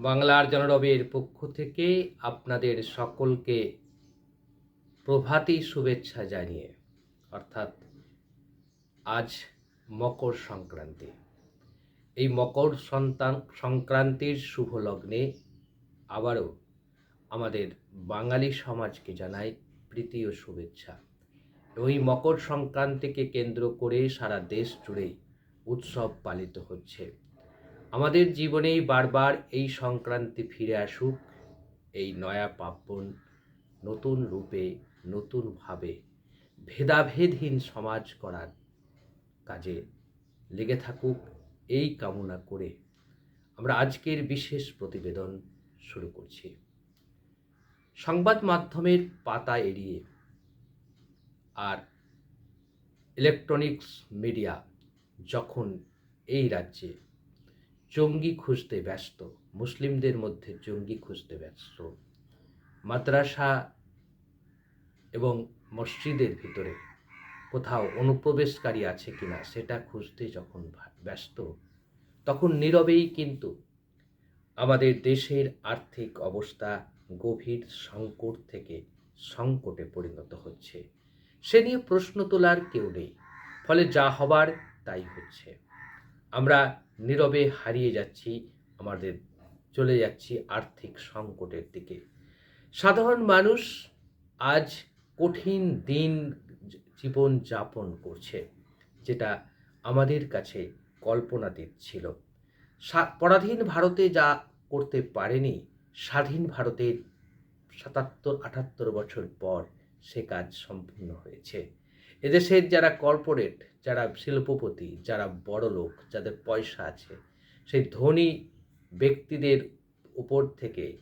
বাংলার জনরবের পক্ষ থেকে আপনাদের সকলকে প্রভাতী শুভেচ্ছা জানিয়ে, অর্থাৎ আজ মকর সংক্রান্তি। এই মকর সন্তান সংক্রান্তির শুভ লগ্নে আবারও আমাদের বাঙালি সমাজকে জানাই প্রীতি ও শুভেচ্ছা। ওই মকর সংক্রান্তিকে কেন্দ্র করে সারা দেশ জুড়েই উৎসব পালিত হচ্ছে। আমাদের জীবনেই বারবার এই সংক্রান্তি ফিরে আসুক, এই নয়া পার্বণ নতুন রূপে নতুনভাবে ভেদাভেদহীন সমাজ করার কাজে লেগে থাকুক এই কামনা করে আমরা আজকের বিশেষ প্রতিবেদন শুরু করছি। সংবাদ মাধ্যমের পাতা এড়িয়ে আর ইলেকট্রনিক্স মিডিয়া যখন এই রাজ্যে জঙ্গি খুঁজতে ব্যস্ত। মুসলিমদের মধ্যে জঙ্গি খুঁজতে ব্যস্ত। মাদ্রাসা এবং মসজিদের ভিতরে কোথাও অনুপ্রবেশকারী আছে কিনা সেটা খুঁজতে যখন ব্যস্ত, তখন নীরবেই কিন্তু আমাদের দেশের আর্থিক অবস্থা গভীর সংকট থেকে সংকটে পরিণত হচ্ছে। সে নিয়ে প্রশ্ন তোলার কেউ নেই। ফলে যা হবার তাই হচ্ছে। আমরা নীরবে হারিয়ে যাচ্ছি, আমাদের চলে যাচ্ছি আর্থিক সংকটের দিকে। সাধারণ মানুষ আজ কঠিন দিন জীবন যাপন করছে, যেটা আমাদের কাছে কল্পনাতীত ছিল। পরাধীন ভারতে যা করতে পারেনি, স্বাধীন ভারতের সাতাত্তর, আটাত্তর বছর পর সে কাজ সম্পূর্ণ হয়েছে। এদেশের যারা কর্পোরেট যারা শিল্পপতি, যারা বড় লোক, যাদের পয়সা আছে, সেই ধনী ব্যক্তিদের উপর থেকে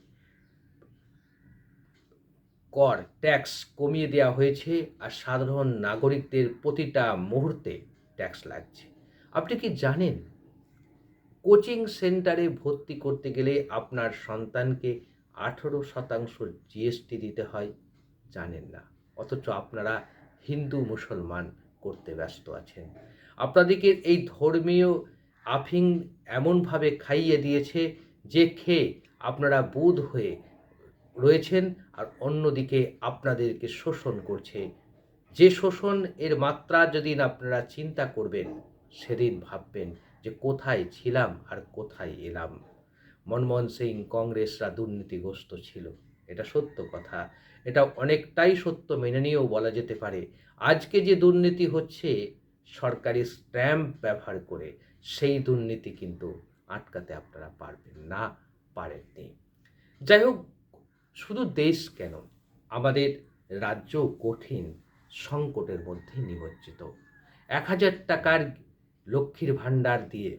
কর ট্যাক্স কমিয়ে দেওয়া হয়েছে আর সাধারণ নাগরিকদের প্রতিটা মুহূর্তে ট্যাক্স লাগছে। আপনি কি জানেন? কোচিং সেন্টারে ভর্তি করতে গেলে আপনার সন্তানকে আঠেরো শতাংশ জিএসটি দিতে হয়? জানেন না। অথচ আপনারা হিন্দু মুসলমান। করতে ব্যস্ত আছেন। আপনাদেরকে এই ধর্মীয় আফিং এমনভাবে খাইয়ে দিয়েছে যে খেয়ে আপনারা বোধ হয়ে রয়েছেন আর অন্যদিকে আপনাদেরকে শোষণ করছে। যে শোষণ এর মাত্রা যদি আপনারা চিন্তা করবেন, সেদিন ভাববেন যে কোথায় ছিলাম আর কোথায় এলাম। মনমোহন সিং কংগ্রেসরা দুর্নীতিগ্রস্ত ছিল। এটা সত্য কথা। এটা অনেকটাই সত্য মেনে নিয়েও বলা যেতে পারে। আজকে যে দুর্নীতি হচ্ছে, সরকারি স্ট্যাম্প ব্যবহার করে সেই দুর্নীতি কিন্তু আটকাতে আপনারা পারবেন না, পারেননি। যাই হোক, শুধু দেশ কেন? আমাদের রাজ্য কঠিন, সংকটের মধ্যে নিমজ্জিত। এক হাজার টাকার লক্ষ্মীর ভাণ্ডার দিয়ে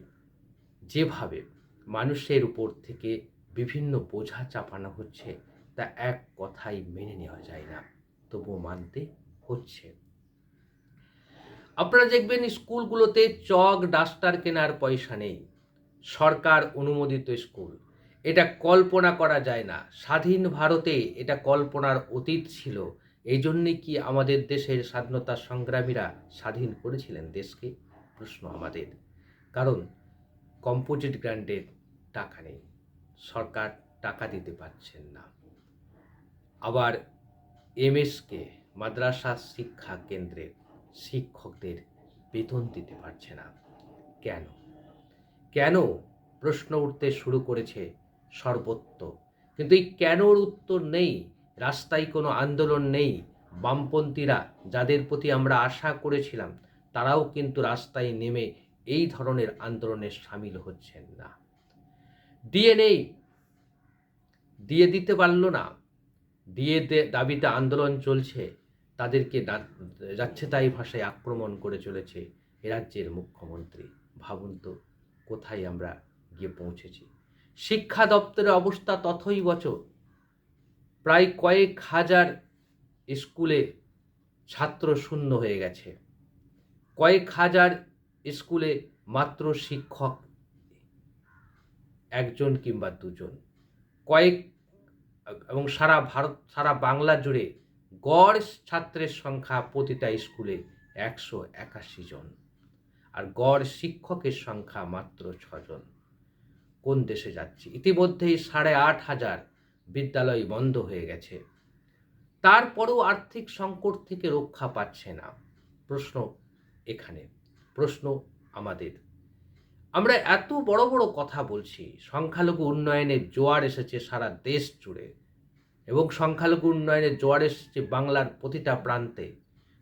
যেভাবে মানুষের উপর থেকে বিভিন্ন বোঝা চাপানো হচ্ছে তা এক কথাই মেনে নেওয়া যায় না। তবুও মানতে হচ্ছে। আপনারা দেখবেন স্কুলগুলোতে চক, ডাস্টার কেনার পয়সা নেই। সরকার অনুমোদিত স্কুল। এটা কল্পনা করা যায় না। স্বাধীন ভারতে এটা কল্পনার অতীত ছিল। এই জন্যে কি আমাদের দেশের স্বাধীনতা সংগ্রামীরা স্বাধীন করেছিলেন দেশকে? প্রশ্ন আমাদের। কারণ কম্পোজিট গ্র্যান্ডের টাকা নেই। সরকার টাকা দিতে পারছেন না। আবার এমএসকে, মাদ্রাসা শিক্ষা কেন্দ্রের শিক্ষকদের বেতন দিতে পারছে না। কেন? কেন প্রশ্ন উঠতে শুরু করেছে সর্বত্র? কিন্তু এই কেনর উত্তর নেই, রাস্তায় কোনো আন্দোলন নেই, বামপন্থীরা যাদের প্রতি আমরা আশা করেছিলাম, তারাও কিন্তু রাস্তায় নেমে এই ধরনের আন্দোলনে সামিল হচ্ছেন না। নেই দিয়ে দিতে পারল না। দে- দাবিতে আন্দোলন চলছে, তাদেরকে যাচ্ছে তাই ভাষায় আক্রমণ করে চলেছে রাজ্যের মুখ্যমন্ত্রী। ভাবুন তো, কোথায় আমরা গিয়ে পৌঁছেছি। শিক্ষা দপ্তরের অবস্থা তথই বছর প্রায় কয়েক হাজার স্কুলে ছাত্র শূন্য হয়ে গেছে। কয়েক হাজার স্কুলে মাত্র শিক্ষক একজন কিংবা দুজন। কয়েক এবং সারা ভারত, সারা বাংলা জুড়ে গড় ছাত্রের সংখ্যা প্রতিটা স্কুলে একশো একাশি জন। আর গড় শিক্ষকের সংখ্যা মাত্র ছজন কোন দেশে যাচ্ছি? ইতিমধ্যেই সাড়ে আট হাজার বিদ্যালয় বন্ধ হয়ে গেছে। তারপরেও আর্থিক সংকট থেকে রক্ষা পাচ্ছে না। প্রশ্ন এখানে। প্রশ্ন আমাদের। আমরা এত বড় বড় কথা বলছি, সংখ্যালঘু উন্নয়নের জোয়ার এসেছে সারা দেশ জুড়ে। এবং সংখ্যালঘু উন্নয়নের জোয়ার এসেছে বাংলার প্রতিটা প্রান্তে।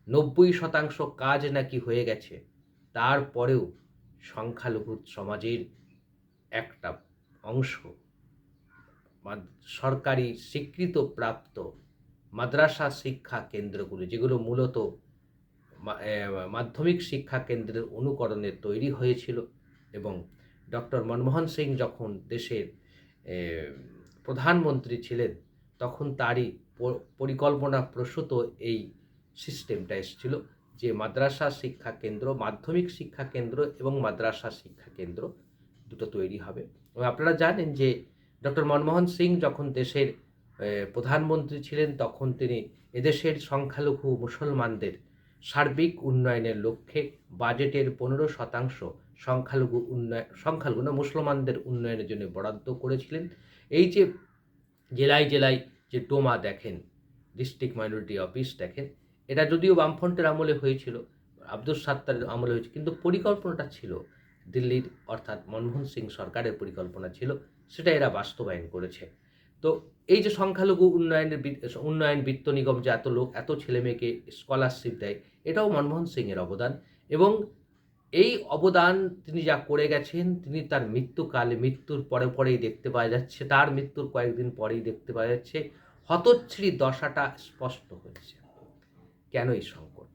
নব্বই শতাংশ কাজ নাকি হয়ে গেছে তারপরেও সংখ্যালঘু সমাজের একটা অংশ সরকারি স্বীকৃত প্রাপ্ত মাদ্রাসা শিক্ষা কেন্দ্রগুলি, যেগুলো মূলত মাধ্যমিক শিক্ষা কেন্দ্রের অনুকরণে তৈরি হয়েছিল এবং ডক্টর মনমোহন সিং যখন দেশের প্রধানমন্ত্রী ছিলেন তখন তারই পরিকল্পনা প্রসূত এই সিস্টেমটা এসেছিল যে মাদ্রাসা শিক্ষা কেন্দ্র, মাধ্যমিক শিক্ষা কেন্দ্র এবং মাদ্রাসা শিক্ষা কেন্দ্র দুটো তৈরি হবে। এবং আপনারা জানেন যে ডক্টর মনমোহন সিং যখন দেশের প্রধানমন্ত্রী ছিলেন তখন তিনি এদেশের সংখ্যালঘু মুসলমানদের সার্বিক উন্নয়নের লক্ষ্যে বাজেটের পনেরো শতাংশ সংখ্যালঘু উন্নয়ন সংখ্যালঘু না, মুসলমানদের উন্নয়নের জন্য বরাদ্দ করেছিলেন। এই যে জেলায় জেলায় যে ডোমা দেখেন ডিস্ট্রিক্ট মাইনরিটি অফিস দেখেন, এটা যদিও বামফ্রন্টের আমলে হয়েছিল, আব্দুল সাত্তারের আমলে হয়েছে, কিন্তু পরিকল্পনাটা ছিল দিল্লির, অর্থাৎ মনমোহন সিং সরকারের পরিকল্পনা ছিল, সেটা এরা বাস্তবায়ন করেছে। তো এই যে সংখ্যালঘু উন্নয়নের উন্নয়ন বৃত্ত নিগম যে এত লোক, এত ছেলে মেয়েকে স্কলারশিপ দেয়, এটাও মনমোহন সিংয়ের অবদান এবং এই অবদান তিনি যা করে গেছেন, তিনি তার মৃত্যুকালে, মৃত্যুর পরে পরেই দেখতে পাওয়া যাচ্ছে, তার মৃত্যুর কয়েকদিন পরেই দেখতে পাওয়া যাচ্ছে হতচ্ছিরি দশাটা স্পষ্ট হয়েছে। কেন এই সংকট?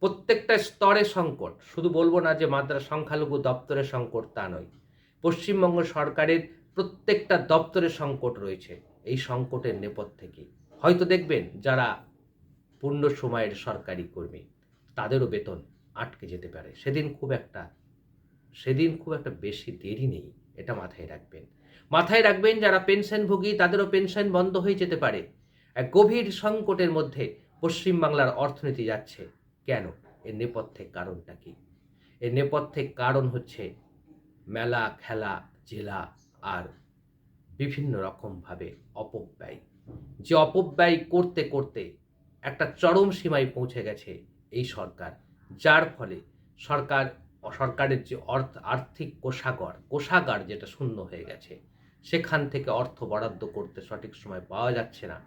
প্রত্যেকটা স্তরে সংকট। শুধু বলব না যে মাদ্রাস সংখ্যালঘু দপ্তরে সংকট তা নয়। পশ্চিমবঙ্গ সরকারের প্রত্যেকটা দপ্তরে সংকট রয়েছে। এই সংকটের নেপথ্যে কি হয়তো দেখবেন যারা পূর্ণ সময়ের সরকারি কর্মী, তাদেরও বেতন আটকে যেতে পারে। সেদিন খুব একটা, সেদিন খুব একটা বেশি দেরি নেই, এটা মাথায় রাখবেন। মাথায় রাখবেন যারা পেনশনভোগী, তাদেরও পেনশন বন্ধ হয়ে যেতে পারে। এক গভীর সংকটের মধ্যে পশ্চিমবাংলার অর্থনীতি যাচ্ছে। কেন? এর নেপথ্যে কারণটা কি? এর নেপথ্যে কারণ হচ্ছে মেলা, খেলা, জেলা আর বিভিন্ন রকমভাবে অপব্যয়। যে অপব্যয় করতে করতে একটা চরম সীমায় পৌঁছে গেছে এই সরকার। যার ফলে সরকার, সরকারের যে অর্থ, আর্থিক কোষাগার কোষাগার যেটা শূন্য হয়ে গেছে, সেখান থেকে অর্থ বরাদ্দ করতে সঠিক সময় পাওয়া যাচ্ছে না।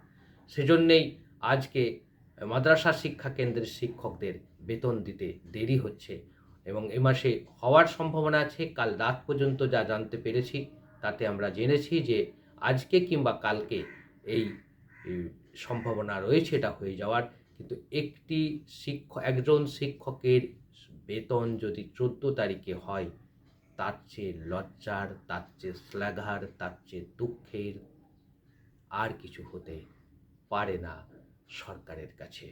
সেজন্যেই আজকে মাদ্রাসা শিক্ষা কেন্দ্রের শিক্ষকদের বেতন দিতে দেরি হচ্ছে এবং এ মাসে হওয়ার সম্ভাবনা আছে। কাল রাত পর্যন্ত যা জানতে পেরেছি, তাতে আমরা জেনেছি যে আজকে কিংবা কালকে এই সম্ভাবনা রয়েছে, এটা হয়ে যাওয়ার কিন্তু একটি শিক্ষক, একজন শিক্ষকের বেতন যদি চোদ্দ তারিখে হয়, তার চেয়ে লজ্জার, তার চেয়ে শ্লাঘার, তার চেয়ে দুঃখের আর কিছু হতে পারে না সরকারের কাছে।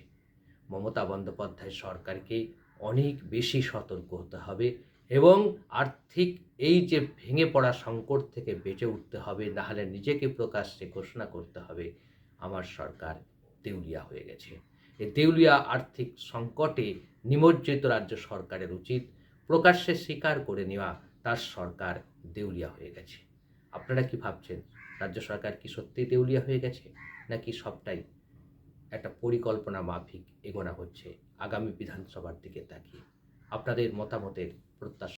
মমতা বন্দ্যোপাধ্যায় সরকারকে অনেক বেশি সতর্ক হতে হবে এবং আর্থিক এই যে ভেঙে পড়া সংকট থেকে বেঁচে উঠতে হবে, নাহলে নিজেকে প্রকাশ্যে ঘোষণা করতে হবে, আমার সরকার দেউলিয়া হয়ে গেছে। দেউলিয়া আর্থিক সংকটে নিমজ্জিত রাজ্য সরকারের উচিত প্রকাশ্যে স্বীকার করে নেওয়া, তার সরকার দেউলিয়া হয়ে গেছে। আপনারা কি ভাবছেন, রাজ্য সরকার কি সত্যিই দেউলিয়া হয়ে গেছে, নাকি সবটাই একটা পরিকল্পনা মাফিক এগোনা হচ্ছে আগামী বিধানসভার দিকে তাকিয়ে? আপনাদের মতামতের প্রত্যাশা